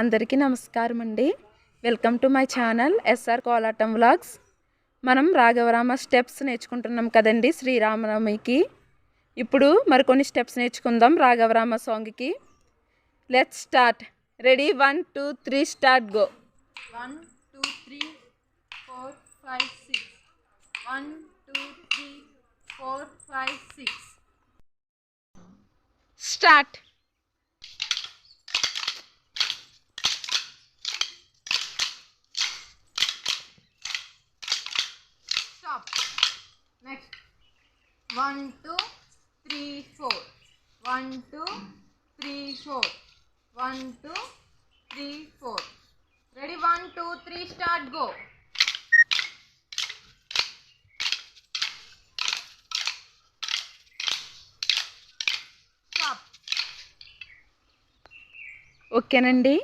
అందరికీ నమస్కారం అండి. Welcome to my channel SR Kolatam vlogs మనం రాఘవరామ స్టెప్స్ నేర్చుకుంటున్నాం కదండి శ్రీరామనవమికి. ఇప్పుడు మరికొన్ని స్టెప్స్ నేర్చుకుందాం రాఘవరామ సాంగ్కి. Let's start ready one two three start go One, two, three, four, five, six. One, two, three, four, five, six. Start next one two three four one two three four one two three four ready one two three start go ఓకేనండి.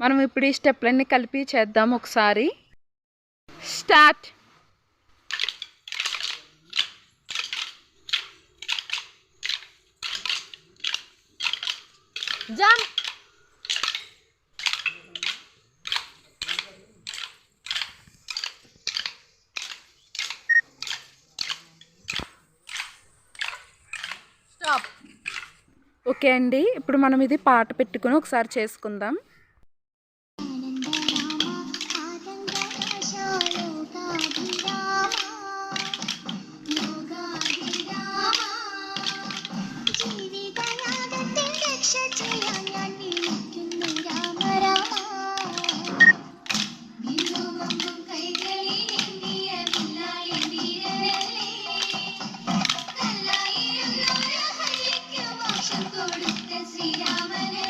మనం ఇప్పుడు ఈ స్టెప్లన్నీ కలిపి చేద్దాం ఒకసారి. Start. Jump. Stop okay అండి. ఇప్పుడు మనం ఇది పాట పెట్టుకుని ఒకసారి చేసుకుందాం. श्रीरामन